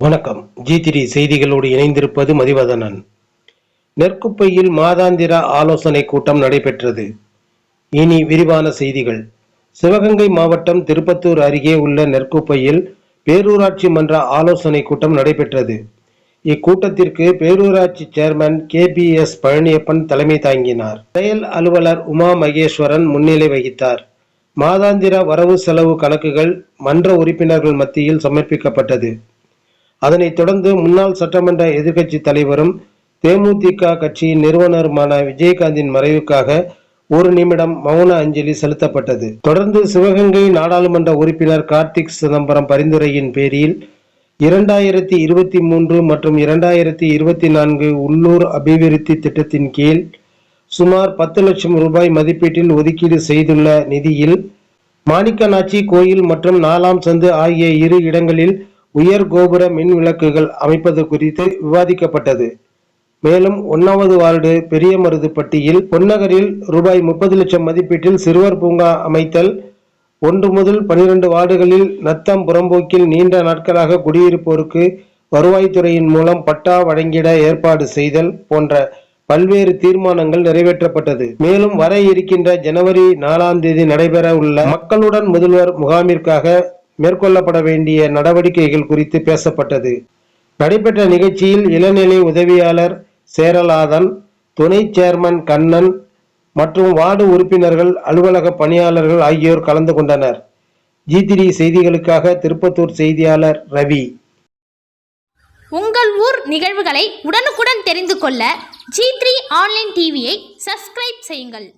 வணக்கம். ஜி திரி செய்திகளோடு இணைந்திருப்பது மதிவதனன். நெற்குப்பையில் மாதாந்திர ஆலோசனை கூட்டம் நடைபெற்றது. இனி விரிவான செய்திகள். சிவகங்கை மாவட்டம் திருப்பத்தூர் அருகே உள்ள நெற்குப்பையில் பேரூராட்சி மன்ற ஆலோசனை கூட்டம் நடைபெற்றது. இக்கூட்டத்திற்கு பேரூராட்சி chairman K P S Palaniappan தலைமை தாங்கினார். செயல் அலுவலர் உமா மகேஸ்வரன் முன்னிலை வகித்தார். மாதாந்திர வரவு செலவு கணக்குகள் மன்ற உறுப்பினர்கள் மத்தியில் சமர்ப்பிக்கப்பட்டது. அதனைத் தொடர்ந்து முன்னாள் சட்டமன்ற எதிர்க்கட்சி தலைவரும் தேமுதிக கட்சியின் நிறுவனருமான விஜயகாந்தின் மறைவுக்காக ஒரு நிமிடம் மௌன அஞ்சலி செலுத்தப்பட்டது. தொடர்ந்து சிவகங்கை நாடாளுமன்ற உறுப்பினர் கார்த்திக் சிதம்பரம் பரிந்துரையின் பேரில் இரண்டாயிரத்தி இருபத்தி மூன்று மற்றும் இரண்டாயிரத்தி இருபத்தி நான்கு உள்ளூர் அபிவிருத்தி திட்டத்தின் கீழ் சுமார் பத்து லட்சம் ரூபாய் மதிப்பீட்டில் ஒதுக்கீடு செய்துள்ள நிதியில் மாணிக்கநாச்சி கோயில் மற்றும் நாலாம் சந்து ஆகிய இரு இடங்களில் உயர் கோபுர மின் விளக்குகள் அமைப்பது குறித்து விவாதிக்கப்பட்டது. மேலும் ஒன்னாவது வார்டு பெரியமருதுப்பட்டியில் பொன்னகரில் ரூபாய் முப்பது லட்சம் மதிப்பீட்டில் சிறுவர் பூங்கா அமைத்தல் ஒன்று முதல் பனிரெண்டு வார்டுகளில் நத்தம் புறம்போக்கில் நீண்ட நாட்களாக குடியிருப்போருக்கு வருவாய்த்துறையின் மூலம் பட்டா வழங்கிட ஏற்பாடு செய்தல் போன்ற பல்வேறு தீர்மானங்கள் நிறைவேற்றப்பட்டது. மேலும் வர இருக்கின்ற ஜனவரி நாலாம் தேதி நடைபெற உள்ள மக்களுடன் முதல்வர் முகாமிற்காக மேற்கொள்ளப்பட வேண்டிய நடவடிக்கைகள் குறித்து பேசப்பட்டது. நடைபெற்ற நிகழ்ச்சியில் இளநிலை உதவியாளர் சேரலாதன் துணை சேர்மன் கண்ணன் மற்றும் வார்டு உறுப்பினர்கள் அலுவலக பணியாளர்கள் ஆகியோர் கலந்து கொண்டனர். ஜி த்ரீ செய்திகளுக்காக திருப்பத்தூர் செய்தியாளர் ரவி. உங்கள் ஊர் நிகழ்வுகளை உடனுக்குடன் தெரிந்து கொள்ள ஜி த்ரீ ஆன்லைன் டிவியை சப்ஸ்கிரைப் செய்யுங்கள்.